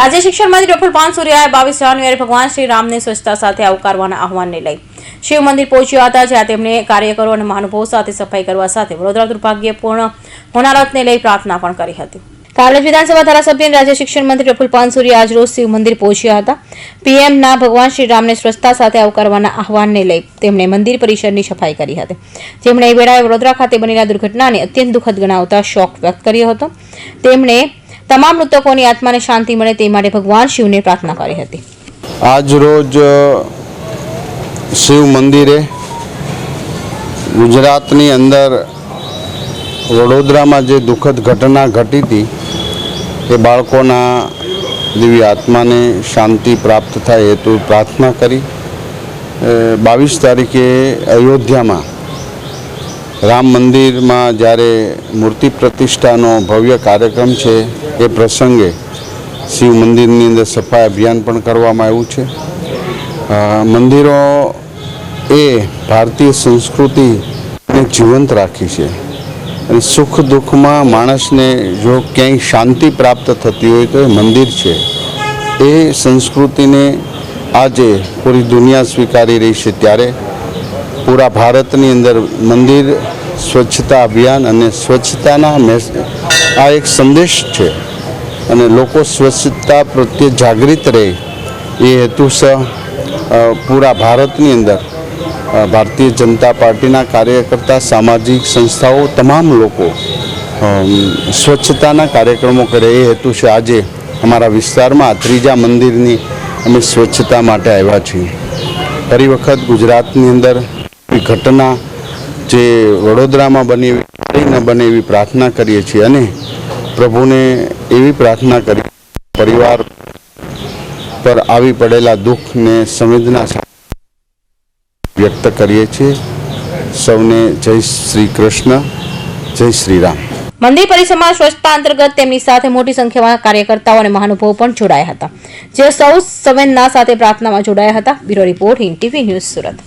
રાજ્ય શિક્ષણ મંત્રી પ્રફુલ પાનસુરિયાએ બાવીસ જાન્યુઆરી ભગવાન શ્રી રામને સ્વચ્છતા સાથે આવકારવાના આહવાનને લઈ શિવ મંદિર પહોંચ્યા હતા, જ્યાં તેમણે કાર્યકરો અને મહાનુભાવો સાથે સફાઈ કરવા સાથે વડોદરા દુર્ભાગ્યપૂર્ણ હોનારતને લઈ પ્રાર્થના પણ કરી હતી. કારજ વિધાનસભા ધારાસભ્ય અને રાજ્ય શિક્ષણ મંત્રી પ્રફુલ પાનસુરિયા આજરોજ શિવ મંદિર પહોંચ્યા હતા. પીએમના ભગવાન શ્રી રામને સ્વચ્છતા સાથે આવકારવાના આહવાનને લઈ તેમણે મંદિર પરિસરની સફાઈ કરી હતી. જેમણે એ વેળાએ વડોદરા ખાતે બનેલા દુર્ઘટનાને અત્યંત દુઃખદ ગણાવતા શોક વ્યક્ત કર્યો હતો. તેમણે તમામ મૃતકોની આત્માને શાંતિ મળે તે માટે ભગવાન શિવને પ્રાર્થના કરી હતી. આજ રોજ શિવ મંદિરે ગુજરાતની અંદર વડોદરામાં જે દુઃખદ ઘટના ઘટી હતી, એ બાળકોના દિવ્ય આત્માને શાંતિ પ્રાપ્ત થાય હેતુ પ્રાર્થના કરી. બાવીસ તારીખે અયોધ્યામાં રામ મંદિરમાં જ્યારે મૂર્તિ પ્રતિષ્ઠાનો ભવ્ય કાર્યક્રમ છે એ પ્રસંગે શિવ મંદિરની અંદર સફાઈ અભિયાન પણ કરવામાં આવ્યું છે. મંદિરો એ ભારતીય સંસ્કૃતિને જીવંત રાખી છે. અને સુખ દુઃખમાં માણસને જો ક્યાંય શાંતિ પ્રાપ્ત થતી હોય તો એ મંદિર છે. એ સંસ્કૃતિને આજે પૂરી દુનિયા સ્વીકારી રહી છે ત્યારે પૂરા ભારતની અંદર મંદિર સ્વચ્છતા અભિયાન અને સ્વચ્છતાના આ એક સંદેશ છે. અને લોકો સ્વચ્છતા પ્રત્યે જાગૃત રહે એ હેતુસર પૂરા ભારતની અંદર ભારતીય જનતા પાર્ટીના કાર્યકર્તા, સામાજિક સંસ્થાઓ, તમામ લોકો સ્વચ્છતાના કાર્યક્રમો કરે એ હેતુ છે. આજે અમારા વિસ્તારમાં ત્રીજા મંદિરની અમે સ્વચ્છતા માટે આવ્યા છીએ. ફરી વખત ગુજરાતની અંદર ઘટના જે વડોદરામાં બની ન બને એવી પ્રાર્થના કરીએ છીએ અને પ્રભુને એવી પ્રાર્થના કરી, પરિવાર પર આવી પડેલા દુઃખને સંવેદના વ્યક્ત કરીએ છીએ. સૌને જય શ્રી કૃષ્ણ, જય શ્રી રામ. મંદિર પરિસરમાં સ્વચ્છતા અંતર્ગત તેમની સાથે મોટી સંખ્યામાં કાર્યકર્તાઓ અને મહાનુભાવો પણ જોડાયા હતા. જે સૌ સંવેદના સાથે પ્રાર્થનામાં જોડાયા હતા. Bureau report in TV news Surat.